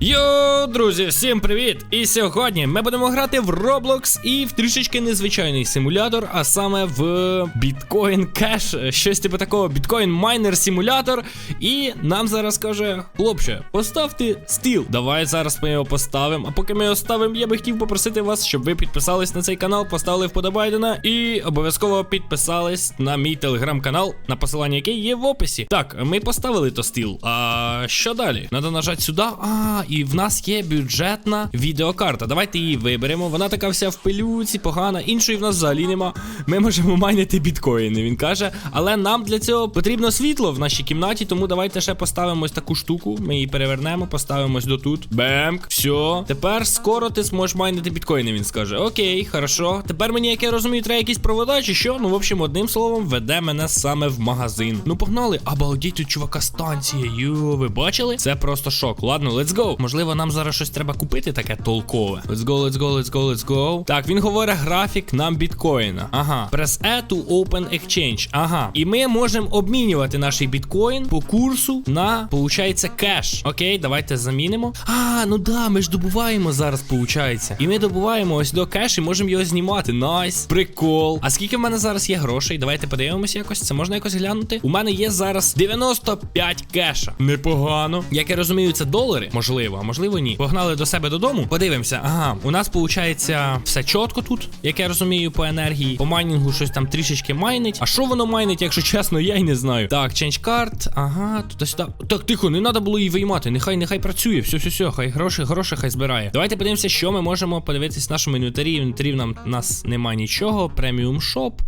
Yo! Друзі, всім привіт! І сьогодні ми будемо грати в Roblox і в трішечки незвичайний симулятор, а саме в Bitcoin Cash, щось типу такого Bitcoin Miner симулятор. І нам зараз каже, хлопче, поставте стіл. Давай зараз ми його поставимо. А поки ми його ставимо, я би хотів попросити вас, щоб ви підписались на цей канал, поставили вподобайдена і обов'язково підписались на мій телеграм-канал, на посилання який є в описі. Так, ми поставили то стіл. А що далі? Надо нажати сюди. А, і в нас є бюджетна відеокарта. Давайте її виберемо. Вона така вся в пилюці, погана. Іншої в нас взагалі нема. Ми можемо майнити біткоїни, він каже. Але нам для цього потрібно світло в нашій кімнаті, тому давайте ще поставимо таку штуку. Ми її перевернемо, поставимо ось до тут. Бемк, все. Тепер скоро ти зможеш майнити біткоїни, він скаже. Окей, хорошо. Тепер мені, як я розумію, треба якісь провода чи що. Ну, в общем, одним словом, веде мене саме в магазин. Ну, погнали. Обалдіть, тут чувака станція. Йо, ви бачили? Це просто шок. Ладно, let's go. Можливо, нам зараз щось треба купити таке толкове. Let's go, let's go, let's go, let's go. Так, він говорить графік нам біткоїна. Ага. Press E to open exchange. Ага. І ми можемо обмінювати наш біткоін по курсу на, получається, кеш. Окей, давайте замінимо. А, ну да, ми ж добуваємо зараз, получається. І ми добуваємо ось до кеш і можемо його знімати. Найс. Прикол. А скільки в мене зараз є грошей? Давайте подивимося якось. Це можна якось глянути. У мене є зараз 95 кеша. Непогано. Як я розумію, це долари, можливо, а можливо, ні. Погнали до себе додому. Подивимося. Ага, у нас виходить все чітко тут, як я розумію, по енергії. По майнінгу щось там трішечки майнить. А що воно майнить, якщо чесно, я й не знаю. Так, change card. Ага, туди-сюди. Так, тихо, не треба було її виймати. Нехай, нехай працює. Все, все, все, хай гроші, гроші хай збирає. Давайте подивимося, що ми можемо подивитись в нашому інвентарі. В інвентарі нам нас немає нічого. Преміум шоп.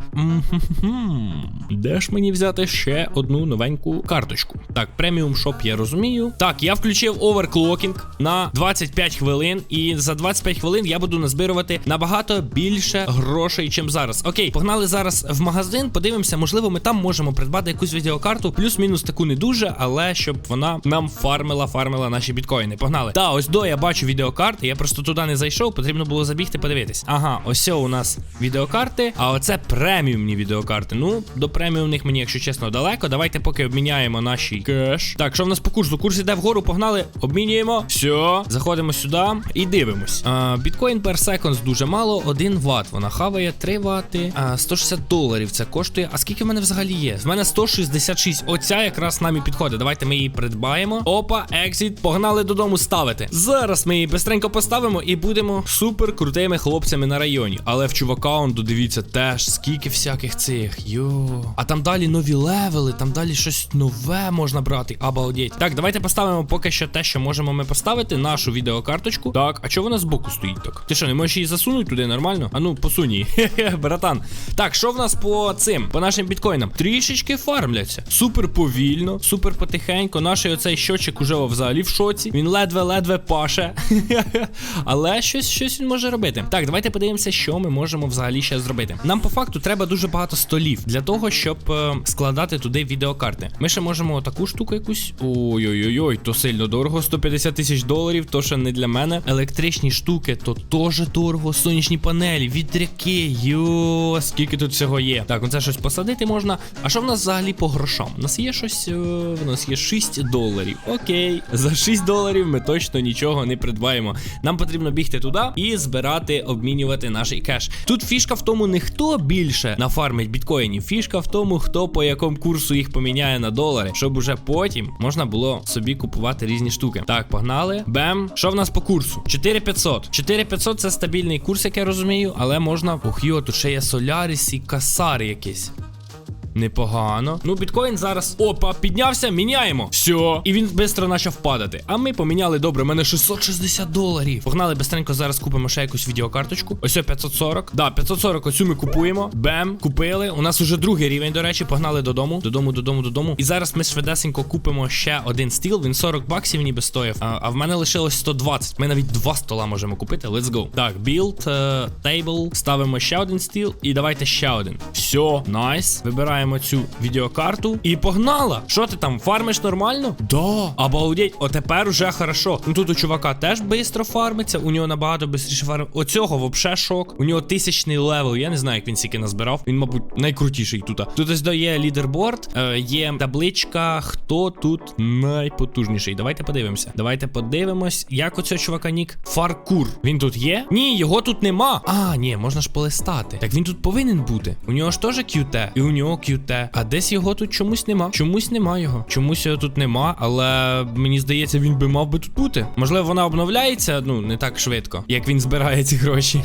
Де ж мені взяти ще одну новеньку карточку? Так, преміум шоп я розумію. Так, я включив оверклокінг на 25 хвилин, і за 25 хвилин я буду назбирувати набагато більше грошей, чим зараз. Окей, погнали зараз в магазин. Подивимося, можливо, ми там можемо придбати якусь відеокарту, плюс-мінус таку не дуже, але щоб вона нам фармила, фармила наші біткоїни. Погнали. Та, ось до я бачу відеокарти. Я просто туди не зайшов, потрібно було забігти, подивитись. Ага, ось у нас відеокарти, а оце преміумні відеокарти. Ну, до преміумних мені, якщо чесно, далеко. Давайте поки обміняємо наші кеш. Так, що в нас по курсу? Курс іде вгору, погнали, обмінюємо. Все, заходимо сюди і дивимось. А, Біткоін per seconds дуже мало, 1 Вт. Вона хаває 3 вати. А, 160 доларів це коштує. А скільки в мене взагалі є? В мене 166. Оця якраз нам і підходить. Давайте ми її придбаємо. Опа, екзит. Погнали додому ставити. Зараз ми її бистренько поставимо і будемо супер крутими хлопцями на районі. Але в чувака, он додивіться, теж скільки всяких цих. Йо. А там далі нові левели, там далі щось нове можна брати. Обалдеть. Так, давайте поставимо поки що те, що можемо ми поставити, нашу відеокарточку. Так, а чого вона збоку стоїть так? Ти що, не можеш її засунути туди нормально? А ну, посунь. Хе-хе, братан. Так, що в нас по цим, по нашим біткоїнам? Трішечки фармляться. Супер повільно, супер потихенько. Наш оцей щочик уже взагалі в шоці. Він ледве-ледве паше. Але щось, щось він може робити. Так, давайте подивимося, що ми можемо взагалі ще зробити. Нам по факту треба дуже багато столів для того, щоб е, складати туди відеокарти. Ми ще можемо таку штуку якусь. Ой-ой-ой, то сильно дорого. 150 тисяч доларів, то ще не для мене. Електричні штуки, то теж дорого. Сонячні панелі, вітряки. Йо, скільки тут всього є. Так, оце щось посадити можна. А що в нас взагалі по грошам? У нас є щось. Е, у нас є 6 доларів. Окей, за 6 доларів ми точно нічого не придбаємо. Нам потрібно бігти туди і збирати, обмінювати наш кеш. Тут фішка в тому, не хто більше нафармить біткоїнів. Фішка в тому, хто по якому курсу їх поміняє на долари, щоб уже потім можна було собі купувати різні штуки. Так, погнали. Бем. Що в нас по курсу? 4500. 4500 це стабільний курс, як я розумію, але можна. Ох, йо, тут ще є Соляріс і Касар якийсь. Непогано. Ну, біткоін зараз. Опа, піднявся, міняємо. Все. І він швидко почав падати. А ми поміняли добре. У мене 660 доларів. Погнали бистренько, зараз купимо ще якусь відеокарточку. Ось о, 540. Да, 540 оцю ми купуємо. Бем, купили. У нас уже другий рівень, до речі, погнали додому. Додому, додому, додому. І зараз ми швидесенько купимо ще один стіл. Він 40 баксів ніби стоїв. А, а в мене лишилось 120. Ми навіть два стола можемо купити. Let's go. Так, build, uh, table. Ставимо ще один стіл. І давайте ще один. Все, найс. Вибираємо Забираємо цю відеокарту і погнала. Що ти там, фармиш нормально? Да. Обалдеть, отепер уже хорошо. Ну тут у чувака теж швидко фармиться, у нього набагато швидше фарм. Оцього вообще шок. У нього тисячний левел. Я не знаю, як він стільки назбирав. Він, мабуть, найкрутіший тут. Тут ось до є лідерборд, е, є табличка, хто тут найпотужніший. Давайте подивимося. Давайте подивимось, як у цього чувака нік. Фаркур. Він тут є? Ні, його тут нема. А, ні, можна ж полистати. Так він тут повинен бути. У нього ж теж QT, і у нього QT. А десь його тут чомусь нема. Чомусь нема його. Чомусь його тут нема, але мені здається, він би мав би тут бути. Можливо, вона обновляється, ну, не так швидко, як він збирає ці гроші.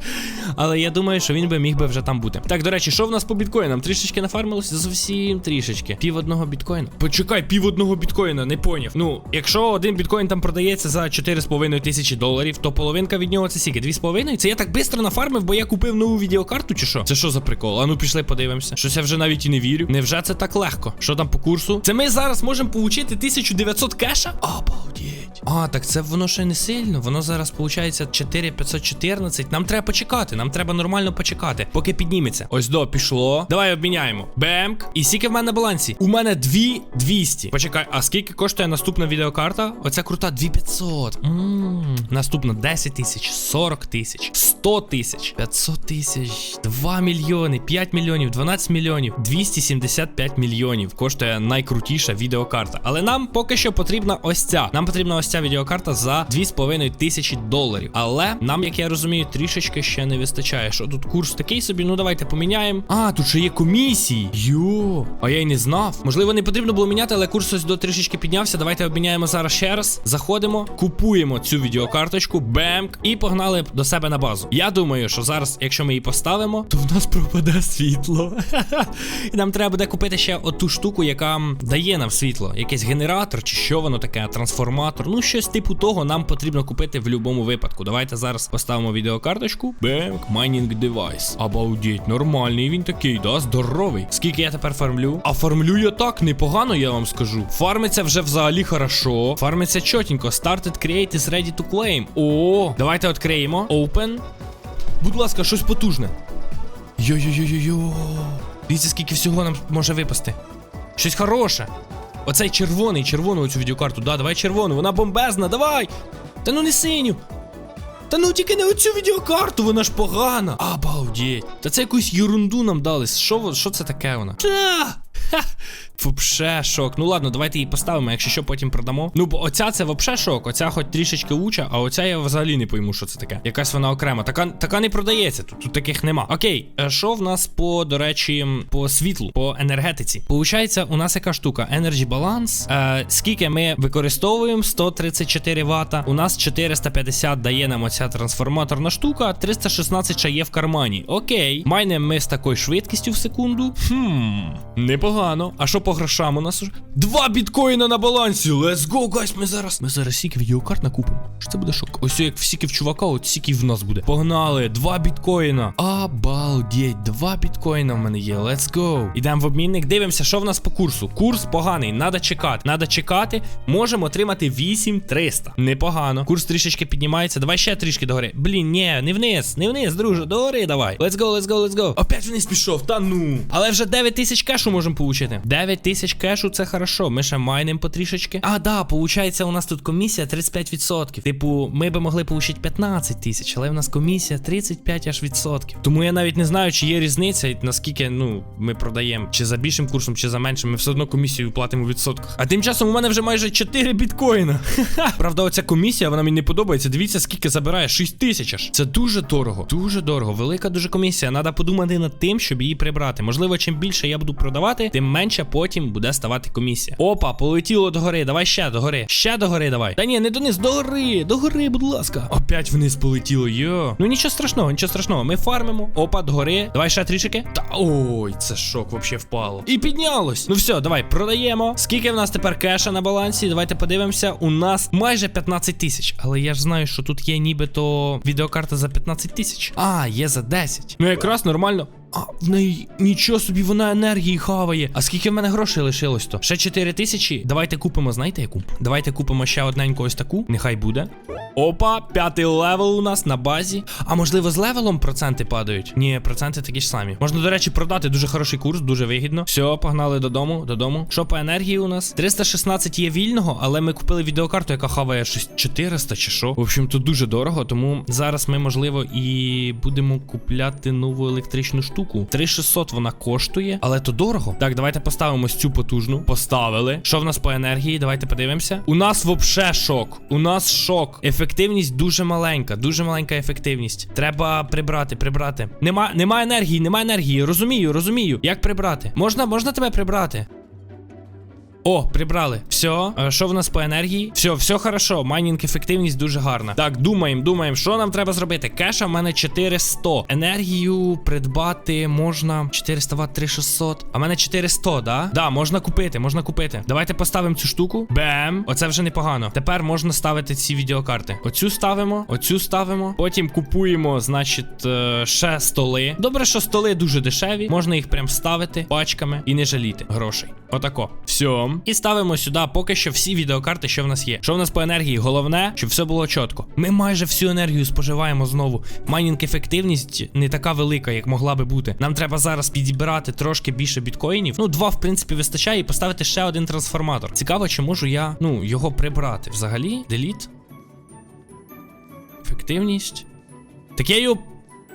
Але я думаю, що він би міг би вже там бути. Так, до речі, що в нас по біткоїнам? Трішечки нафармилося? Зовсім трішечки. Пів одного біткоїна. Почекай, пів одного біткоїна, не поняв. Ну, якщо один біткоін там продається за 4,5 тисячі доларів, то половинка від нього це скільки? 2,5? Це я так швидко нафармив, бо я купив нову відеокарту чи що? Це що за прикол? А ну пішли подивимося. Щось я вже навіть і не вірю. Невже це так легко? Що там по курсу? Це ми зараз можемо получити 1900 кеша? Обалдеть. А, так це воно ще не сильно. Воно зараз виходить 4514. Нам треба почекати. Нам треба нормально почекати, поки підніметься. Ось до пішло. Давай обміняємо. Бемк. І скільки в мене на балансі? У мене 2200. Почекай, а скільки коштує наступна відеокарта? Оця крута 2500. Ммм. Наступна 10 тисяч, 40 тисяч, 100 тисяч, 500 тисяч, 2 мільйони, 5 мільйонів, 12 мільйонів, 275 мільйонів. Коштує найкрутіша відеокарта. Але нам поки що потрібна ось ця. Нам потрібна ось ця відеокарта за 2,5 тисячі доларів. Але нам, як я розумію, трішечки ще не вистачає. Що тут курс такий собі? Ну давайте поміняємо. А, тут ще є комісії. Йо, а я й не знав. Можливо, не потрібно було міняти, але курс ось до трішечки піднявся. Давайте обміняємо зараз ще раз. Заходимо, купуємо цю відеокарточку, бемк, і погнали до себе на базу. Я думаю, що зараз, якщо ми її поставимо, то в нас пропаде світло. І нам треба буде купити ще оту штуку, яка дає нам світло. Якийсь генератор, чи що воно таке, трансформатор. Ну, щось типу того нам потрібно купити в будь-якому випадку. Давайте зараз поставимо відеокарточку. Бемк, майнінг девайс. Обалдеть, нормальний він такий, да, здоровий. Скільки я тепер фармлю? А фармлю я так непогано, я вам скажу. Фармиться вже взагалі хорошо. Фармиться чотенько. Started create is ready to claim. О, давайте відкриємо. Open. Будь ласка, щось потужне. Йо-йо-йо-йо-йо. Дивіться, скільки всього нам може випасти. Щось хороше. Оцей червоний, червону оцю відеокарту. Да, давай червону, вона бомбезна, давай! Та ну не синю! Та ну тільки не оцю відеокарту, вона ж погана. Обалдеть. Та це якусь ерунду нам дали. Що, що це таке вона? Та! Вообще шок. Ну ладно, давайте її поставимо, якщо що потім продамо. Ну, бо оця це вообще шок. Оця хоч трішечки луча, а оця я взагалі не пойму, що це таке. Якась вона окрема. Така, така не продається. Тут, тут таких нема. Окей, е, що в нас по, до речі, по світлу, по енергетиці? Получається, у нас яка штука? Energy Balance. Е, скільки ми використовуємо? 134 Вт. У нас 450 дає нам оця трансформаторна штука, 316 ще є в кармані. Окей. Майнемо ми з такою швидкістю в секунду. Хм, непогано. А що по грошам у нас уже? Два біткоїна на балансі. Let's go, гайс. Ми зараз. Ми зараз сіки відеокарт накупимо. Що це буде шок? Ось як в чувака, от сіки в нас буде. Погнали, два біткоїна. Обалдеть, два біткоїна в мене є. Let's go. Ідемо в обмінник, дивимося, що в нас по курсу. Курс поганий, надо чекати. Надо чекати. Можемо отримати 8300. Непогано. Курс трішечки піднімається. Давай ще трішки догори. Блін, ні, не вниз, не вниз, друже, догори давай. Let's go, let's go, let's go. Опять вниз пішов, та ну. Але вже 9 тисяч кешу можемо получити. 9 тисяч кешу це хорошо. Ми ще майнемо потрішечки. А, да, получається, у нас тут комісія 35%. Типу, ми би могли получити 15 тисяч, але в нас комісія 35 аж відсотків. Тому я навіть не знаю, чи є різниця, наскільки ну ми продаємо, чи за більшим курсом, чи за меншим. Ми все одно комісію платимо у відсотках. А тим часом у мене вже майже 4 біткоїна. Правда, оця комісія, вона мені не подобається. Дивіться, скільки забирає 6 тисяч аж. Це дуже дорого. Дуже дорого. Велика дуже комісія. Надо подумати над тим, щоб її прибрати. Можливо, чим більше я буду продавати, тим менше потім буде ставати комісія. Опа, полетіло догори. Давай ще догори. Ще догори давай. Та ні, не дониз, догори, догори, будь ласка. Опять вниз полетіло, йо. Ну нічого страшного, нічого страшного. Ми фармимо. Опа, догори. Давай ще трішки. Та ой, це шок вообще впало. І піднялось. Ну все, давай, продаємо. Скільки в нас тепер кеша на балансі? Давайте подивимося. У нас майже 15 тисяч. Але я ж знаю, що тут є нібито відеокарта за 15 тисяч. А, є за 10. Ну якраз нормально. А в неї нічого собі, вона енергії хаває. А скільки в мене грошей лишилось то? Ще 4 тисячі. Давайте купимо, знаєте яку? Давайте купимо ще одненьку ось таку. Нехай буде. Опа, п'ятий левел у нас на базі. А можливо, з левелом проценти падають? Ні, проценти такі ж самі. Можна, до речі, продати дуже хороший курс, дуже вигідно. Все, погнали додому, додому. Що по енергії у нас? 316 є вільного, але ми купили відеокарту, яка хаває щось 400 чи що. В общем, тут дуже дорого, тому зараз ми, можливо, і будемо купляти нову електричну штуку. 3600 вона коштує, але то дорого. Так, давайте поставимо цю потужну. Поставили. Що в нас по енергії? Давайте подивимося. У нас вообще шок. У нас шок. Ефективність дуже маленька, дуже маленька ефективність. Треба прибрати, прибрати. Нема, нема енергії, нема енергії. Розумію, розумію. Як прибрати? Можна, можна тебе прибрати? О, прибрали. Все. Що в нас по енергії? Все, все хорошо. Майнінг ефективність дуже гарна. Так, думаємо, думаємо, що нам треба зробити. Кеша в мене 400. Енергію придбати можна 400 Вт 3600. А в мене 400, да? Да, можна купити, можна купити. Давайте поставимо цю штуку. Бем. Оце вже непогано. Тепер можна ставити ці відеокарти. Оцю ставимо, оцю ставимо. Потім купуємо, значить, е, ще столи. Добре, що столи дуже дешеві. Можна їх прям ставити пачками і не жаліти грошей. Отако. Все. І ставимо сюди поки що всі відеокарти, що в нас є. Що в нас по енергії? Головне, щоб все було чітко. Ми майже всю енергію споживаємо знову. Майнінг ефективність не така велика, як могла би бути. Нам треба зараз підібрати трошки більше біткоїнів. Ну, два, в принципі, вистачає, і поставити ще один трансформатор. Цікаво, чи можу я ну, його прибрати. Взагалі, деліт. Ефективність. Так я його.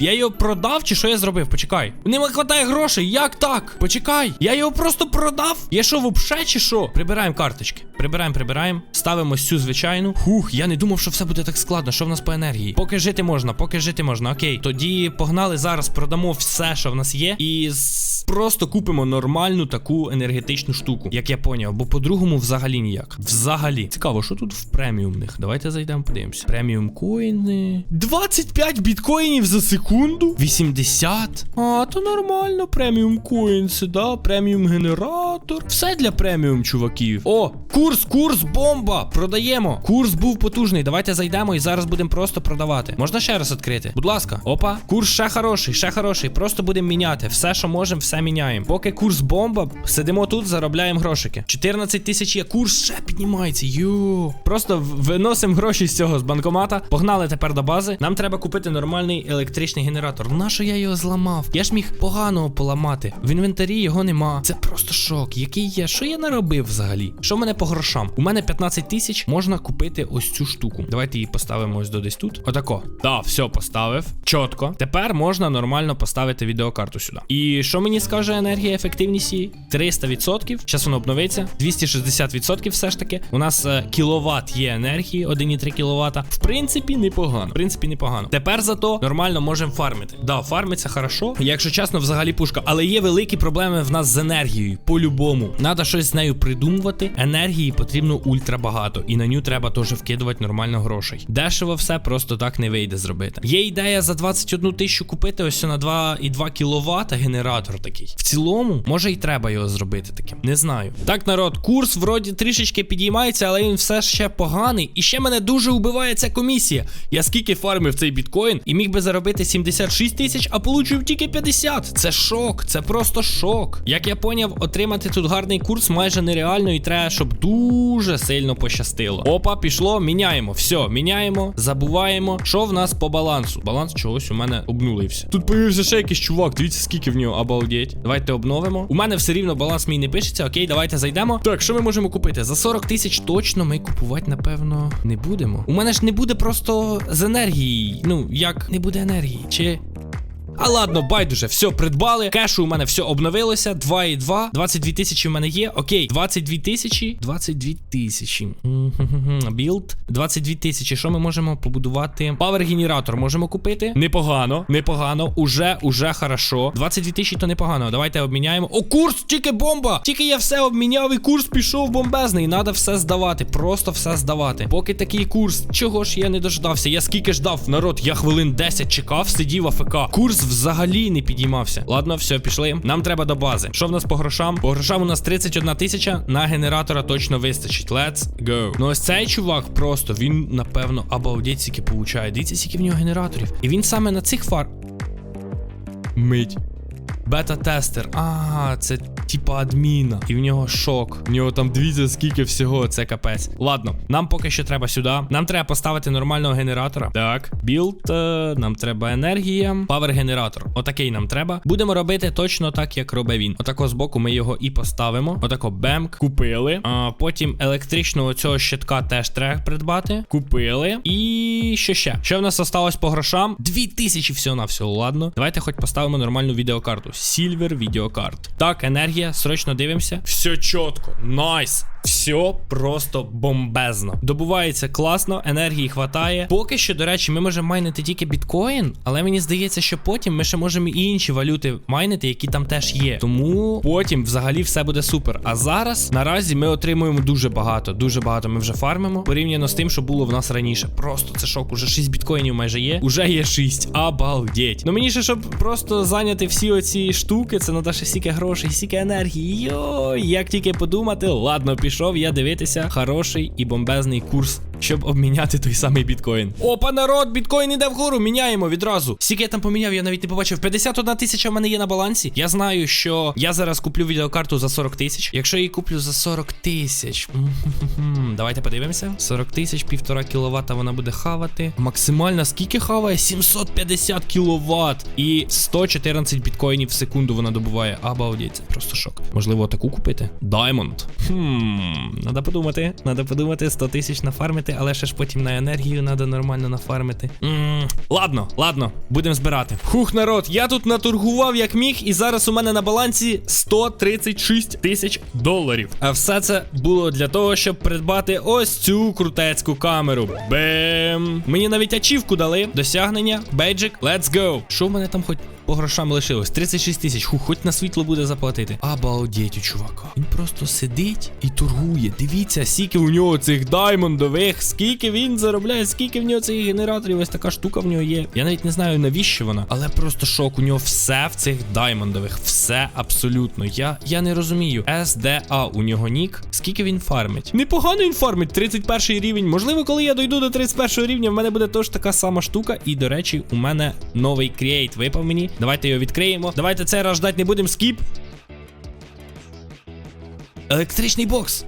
Я його продав, чи що я зробив? Почекай. Не вистачає грошей. Як так? Почекай. Я його просто продав. Я що, вообще, чи що? Прибираємо карточки. Прибираємо, прибираємо. Ставимо цю звичайну. Хух, я не думав, що все буде так складно. Що в нас по енергії? Поки жити можна, поки жити можна. Окей. Тоді погнали зараз, продамо все, що в нас є. І просто купимо нормальну таку енергетичну штуку, як я поняв. Бо по-другому взагалі ніяк. Взагалі. Цікаво, що тут в преміумних? Давайте зайдемо, подивимося. Преміум коїни. 25 біткоїнів за секунду. 80. А, то нормально. Преміум коїнси, да? Преміум генератор. Все для преміум, чуваків. О, курс, курс, бомба! Продаємо. Курс був потужний. Давайте зайдемо і зараз будемо просто продавати. Можна ще раз відкрити? Будь ласка. Опа. Курс ще хороший, ще хороший. Просто будемо міняти. Все, що можемо, все міняємо. Поки курс бомба, сидимо тут, заробляємо грошики. 14 тисяч є. Курс ще піднімається. Ю. Просто виносимо гроші з цього з банкомата. Погнали тепер до бази. Нам треба купити нормальний електричний генератор. Нащо я його зламав? Я ж міг поганого поламати. В інвентарі його нема. Це просто шок. Який я? Що я наробив взагалі? Що в мене по грошам? У мене 15 тисяч можна купити ось цю штуку. Давайте її поставимо ось до десь тут. Отако. Да, все поставив. Чітко. Тепер можна нормально поставити відеокарту сюди. І що мені скаже енергія ефективність її? 300%. Зараз воно обновиться. 260% все ж таки. У нас е, кіловат є енергії, 1,3 кВт. В принципі, непогано. В принципі, непогано. Тепер зато нормально можемо фармити. Да, фармиться хорошо. Якщо чесно, взагалі пушка. Але є великі проблеми в нас з енергією. По-любому. Надо щось з нею придумувати. Енергії потрібно ультра багато. І на ню треба теж вкидувати нормально грошей. Дешево все просто так не вийде зробити. Є ідея за 21 тисячу купити ось на 2,2 кВт генератор такий. В цілому, може і треба його зробити таким. Не знаю. Так, народ, курс вроді трішечки підіймається, але він все ще поганий. І ще мене дуже убиває ця комісія. Я скільки фармив цей біткоін і міг би заробити 76 тисяч, а получив тільки 50. Це шок, це просто шок. Як я поняв, отримати тут гарний курс майже нереально, і треба, щоб дуже сильно пощастило. Опа, пішло, міняємо. Все, міняємо, забуваємо. Що в нас по балансу? Баланс чогось у мене обнулився. Тут появився ще якийсь чувак. Дивіться, скільки в нього обалдеть. Давайте обновимо. У мене все рівно баланс мій не пишеться. Окей, давайте зайдемо. Так, що ми можемо купити? За 40 тисяч точно ми купувати, напевно, не будемо. У мене ж не буде просто з енергії. Ну, як не буде енергії? Чи. А ладно, байдуже, все придбали. Кешу у мене все обновилося. 2,2. 22 тисячі в мене є. Окей, 22 тисячі. 22 тисячі. Білд. 22 тисячі. Що ми можемо побудувати? Павер генератор можемо купити. Непогано, непогано. Уже, уже хорошо. 22 тисячі то непогано. Давайте обміняємо. О, курс! Тільки бомба! Тільки я все обміняв і курс пішов бомбезний. Надо все здавати. Просто все здавати. Поки такий курс. Чого ж я не дождався? Я скільки ждав, народ, я хвилин 10 чекав, сидів АФК. Курс взагалі не підіймався. Ладно, все, пішли. Нам треба до бази. Що в нас по грошам? По грошам у нас 31 тисяча. На генератора точно вистачить. Let's go. Ну ось цей чувак просто, він, напевно, обалдеть скільки получає. Дивіться, скільки в нього генераторів. І він саме на цих фар. Мить. Бета-тестер. А, це типа адміна. І в нього шок. В нього там дивіться, скільки всього, це капець. Ладно, нам поки що треба сюди. Нам треба поставити нормального генератора. Так, білд, е, нам треба енергія. Павер-генератор. Отакий нам треба. Будемо робити точно так, як робить він. Отако збоку ми його і поставимо. Отако бемк. Купили. А потім електричного цього щитка теж треба придбати. Купили. І що ще? Що в нас осталось по грошам? 2000 всього на всього. Ладно. Давайте хоч поставимо нормальну відеокарту. Сільвер відеокарт. Так, енергія, срочно дивимося. Все чітко. Найс. Все просто бомбезно. Добувається класно, енергії хватає. Поки що, до речі, ми можемо майнити тільки біткоін, але мені здається, що потім ми ще можемо і інші валюти майнити, які там теж є. Тому потім взагалі все буде супер. А зараз наразі ми отримуємо дуже багато. Дуже багато ми вже фармимо. Порівняно з тим, що було в нас раніше. Просто це шок. Уже 6 біткоїнів майже є. Уже є 6. Обалдеть. Ну мені ще, щоб просто зайняти всі оці штуки, це ще стільки грошей, стільки енергії. Йой, як тільки подумати, ладно, пішов я дивитися хороший і бомбезний курс. Щоб обміняти той самий біткоін. Опа, народ, біткоін іде вгору, міняємо відразу. Скільки я там поміняв, я навіть не побачив. 51 тисяча в мене є на балансі. Я знаю, що я зараз куплю відеокарту за 40 тисяч. Якщо я її куплю за 40 тисяч. Давайте подивимося. 40 тисяч, півтора кіловата вона буде хавати. Максимально скільки хаває? 750 кіловат. І 114 біткоїнів в секунду вона добуває. Обалдеть, просто шок. Можливо, таку купити? Diamond. Хм, надо подумати. Надо подумати, 100 тисяч нафармити, але ще ж потім на енергію треба нормально нафармити. м ладно, ладно, будемо збирати. Хух, народ, я тут наторгував як міг, і зараз у мене на балансі 136 тисяч доларів. А все це було для того, щоб придбати ось цю крутецьку камеру. Бем! Мені навіть ачівку дали. Досягнення, бейджик, let's go. Що в мене там хоч по грошам лишилось? 36 тисяч. Ху, хоч на світло буде заплатити. Обалдеть у чувака. Він просто сидить і торгує. Дивіться, скільки у нього цих даймондових, скільки він заробляє, скільки в нього цих генераторів. Ось така штука в нього є. Я навіть не знаю навіщо вона, але просто шок. У нього все в цих даймондових. Все абсолютно. Я, я не розумію. SDA у нього нік. Скільки він фармить? Непогано він фармить. 31 рівень. Можливо, коли я дойду до 31 рівня, в мене буде теж така сама штука. І, до речі, у мене новий кріейт випав мені. Давайте його відкриємо. Давайте цей раз не будемо. Скіп. Електричний бокс.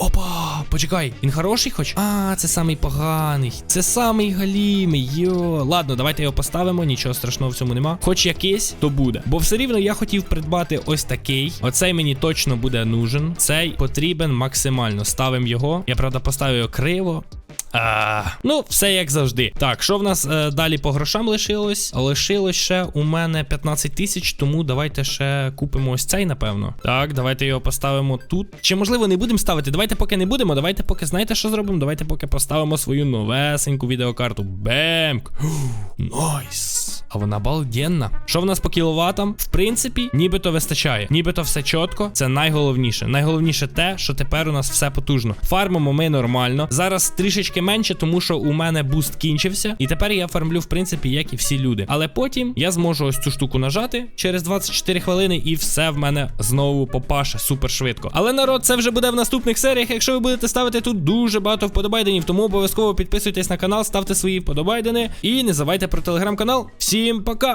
Опа, почекай, він хороший хоч? А, це самий поганий. Це самий галімий. Йо. Ладно, давайте його поставимо, нічого страшного в цьому нема. Хоч якийсь, то буде. Бо все рівно я хотів придбати ось такий. Оцей мені точно буде нужен. Цей потрібен максимально. Ставимо його. Я правда поставив його криво. А, ну, все як завжди. Так, що в нас е, далі по грошам лишилось? Лишилось ще у мене 15 тисяч, тому давайте ще купимо ось цей, напевно. Так, давайте його поставимо тут. Чи можливо не будемо ставити? Давайте поки не будемо. Давайте поки знаєте, що зробимо? Давайте поки поставимо свою новесеньку відеокарту. Бемк. Найс. А вона балденна. Що в нас по кіловатам? В принципі, нібито вистачає. Нібито все чітко. Це найголовніше. Найголовніше те, що тепер у нас все потужно. Фармимо ми нормально. Зараз трішечки менше, тому що у мене буст кінчився. І тепер я фармлю, в принципі, як і всі люди. Але потім я зможу ось цю штуку нажати через 24 хвилини, і все в мене знову попаше супер швидко. Але народ, це вже буде в наступних серіях. Якщо ви будете ставити тут дуже багато вподобайденів, тому обов'язково підписуйтесь на канал, ставте свої вподобайдени і не забувайте про телеграм-канал. Всім пока!